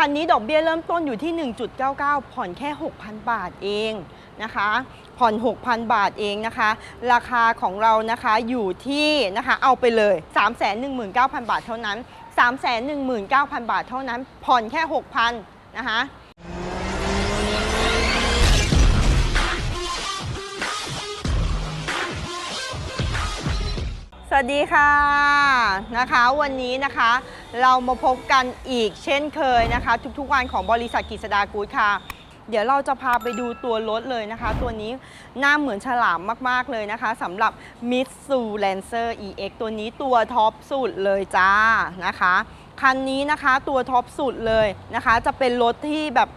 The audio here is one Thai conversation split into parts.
คันนี้ดอกเบี้ยเริ่มต้นอยู่ที่ 1.99 ผ่อนแค่ 6,000 บาทเองนะคะ ผ่อน 6,000 บาทเองนะคะ ราคาของเรานะคะอยู่ที่นะคะเอาไปเลย 319,000 บาทเท่านั้น 319,000 บาทเท่านั้น ผ่อนแค่ 6,000 นะคะสวัสดีค่ะนะคะ วันนี้นะคะ เรามาพบกันอีกเช่นเคยนะคะ ทุกๆวันของบริษัทกิษดากูดค่ะ เดี๋ยวเราจะพาไปดูตัวรถเลยนะคะ ตัวนี้หน้าเหมือนฉลามมากๆเลยนะคะสำหรับ Mitsu Lancer EX ตัวนี้ตัวท็อปสุดเลยจ้านะคะ คันนี้นะคะตัวท็อปสุดเลยนะคะ จะเป็นรถที่แบบ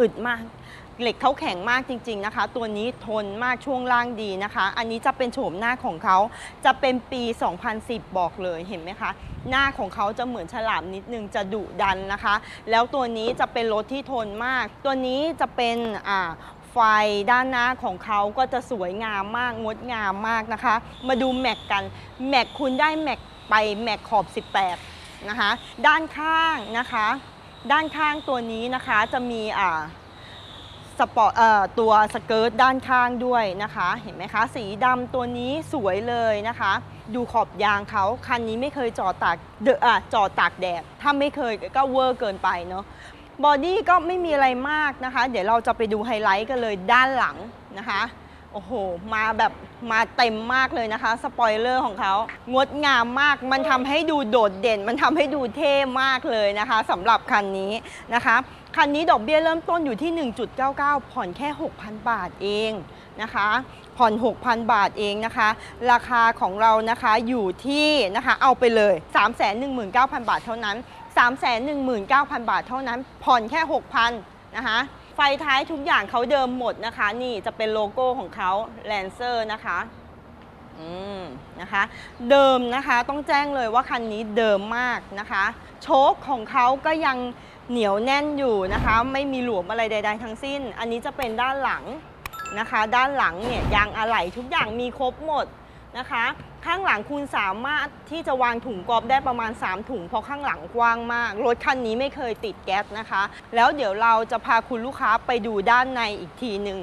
อึดมาก เหล็กเขาแข็งมากจริง ๆนะคะ ตัวนี้ทนมากช่วงล่างดีนะคะ อันนี้จะเป็นโฉมหน้าของเขาจะเป็นปี 2010 บอกเลยเห็นไหมคะ หน้าของเขาจะเหมือนฉลามนิดนึงจะดุดันนะคะ แล้วตัวนี้จะเป็นรถที่ทนมาก ตัวนี้จะเป็นอ่าไฟด้านหน้าของเขาก็จะสวยงามมากงดงามมากนะคะ มาดูแม็กกันแม็กคุณได้แม็กไปแม็กขอบ 18 นะคะ ด้านข้างนะคะ ด้านข้างตัวนี้นะคะจะมีอ่า สปอร์ตเอ่อตัวสเกิร์ตด้านข้างด้วยนะคะ เห็นไหมคะ สีดำตัวนี้สวยเลยนะคะ ดูขอบยางเขาคันนี้ไม่เคยจอดตากเดอะอะจอดตากแดด ถ้าไม่เคยก็เวอร์เกินไปเนาะบอดี้ก็ไม่มีอะไรมากนะคะ เดี๋ยวเราจะไปดูไฮไลท์กันเลยด้านหลังนะคะ โอ้โห มาแบบมาเต็มมากเลยนะคะ สปอยเลอร์ของเขา งดงามมาก มันทำให้ดูโดดเด่น มันทำให้ดูเท่มากเลยนะคะสำหรับคันนี้นะคะ คันนี้ดอกเบี้ยเริ่มต้นอยู่ที่ 1.99 ผ่อนแค่ 6,000 บาทเองนะคะ ผ่อน 6,000 บาทเองนะคะ ราคาของเรานะคะอยู่ที่นะคะเอาไปเลย 319,000 บาทเท่านั้น 319,000 บาทเท่านั้น ผ่อนแค่ 6,000นะคะ ไฟท้ายทุกอย่างเขาเดิมหมดนะคะ นี่จะเป็นโลโก้ของเขา Lancer นะคะอืมนะคะ เดิมนะคะต้องแจ้งเลยว่าคันนี้เดิมมากนะคะ โชคของเขาก็ยังเหนียวแน่นอยู่นะคะ ไม่มีหลวมอะไรใด ๆ ทั้งสิ้น อันนี้จะเป็นด้านหลังนะคะ ด้านหลังเนี่ยยางอะไหล่ทุกอย่างมีครบหมด นะคะ ข้างหลังคุณสามารถที่จะวางถุงกอบได้ประมาณ 3 ถุง เพราะข้างหลังกว้างมาก รถคันนี้ไม่เคยติดแก๊สนะคะ แล้วเดี๋ยวเราจะพาคุณลูกค้าไปดูด้านในอีกทีหนึ่ง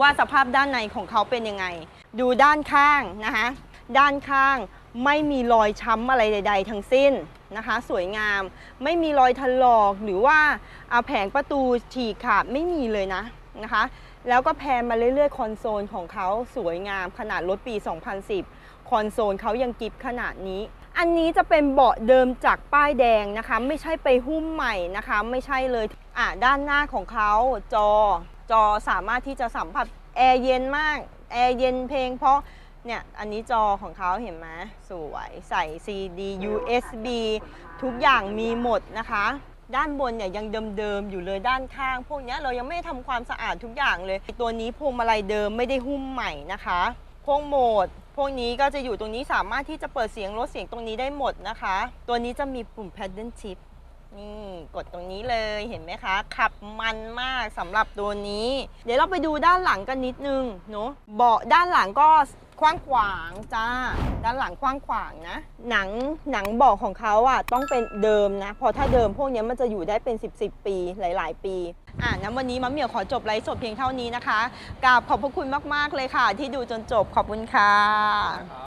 ว่าสภาพด้านในของเขาเป็นยังไง ดูด้านข้างนะคะ ด้านข้างไม่มีรอยช้ำอะไรใด ๆ ทั้งสิ้นนะคะ สวยงามไม่มีรอยถลอกหรือว่าอาแผงประตูฉีกขาดไม่มีเลยนะ นะคะ แล้วก็แพนมาเรื่อยๆ คอนโซลของเขาสวยงามขนาดรถปี 2010 คอนโซลเขายังกิฟขนาดนี้ อันนี้จะเป็นเบาะเดิมจากป้ายแดงนะคะ ไม่ใช่ไปหุ้มใหม่นะคะ ไม่ใช่เลยอะด้านหน้าของเขาจอจอสามารถที่จะสัมผัสแอร์เย็นมากแอร์เย็นเพลงเพราะเนี่ย อันนี้จอของเขาเห็นไหมสวย ใส่ CD USB ทุกอย่างมีหมดนะคะ ด้านบนเนี่ยยังเดิมๆอยู่เลยด้านข้าง พวกเนี้ยเรายังไม่ได้ทำความสะอาดทุกอย่างเลย ตัวนี้พวงมาลัยเดิมไม่ได้หุ้มใหม่นะคะพวงโหมด พวกนี้ก็จะอยู่ตรงนี้สามารถที่จะเปิดเสียงลดเสียงตรงนี้ได้หมดนะคะ ตัวนี้จะมีปุ่ม paddle shift นี่กดตรงนี้เลยเห็นไหมคะ ขับมันมากสำหรับตัวนี้ เดี๋ยวเราไปดูด้านหลังกันนิดนึงเนาะเบาะด้านหลังก็ กว้างขวางจ้า ด้านหลังกว้างขวางนะ หนังหนังเบอกของเขาอะต้องเป็นเดิมนะเพอถ้าเดิมพวกเนี้ยมันจะอยู่ได้เป็น 10บสปีหลาย ๆ ปีอะนั้นวันนี้มะเหมี่ยวขอจบไลฟ์สดเพียงเท่านี้นะคะกราบขอบพระคุณมาก ๆ เลยค่ะ ที่ดูจนจบขอบคุณค่ะ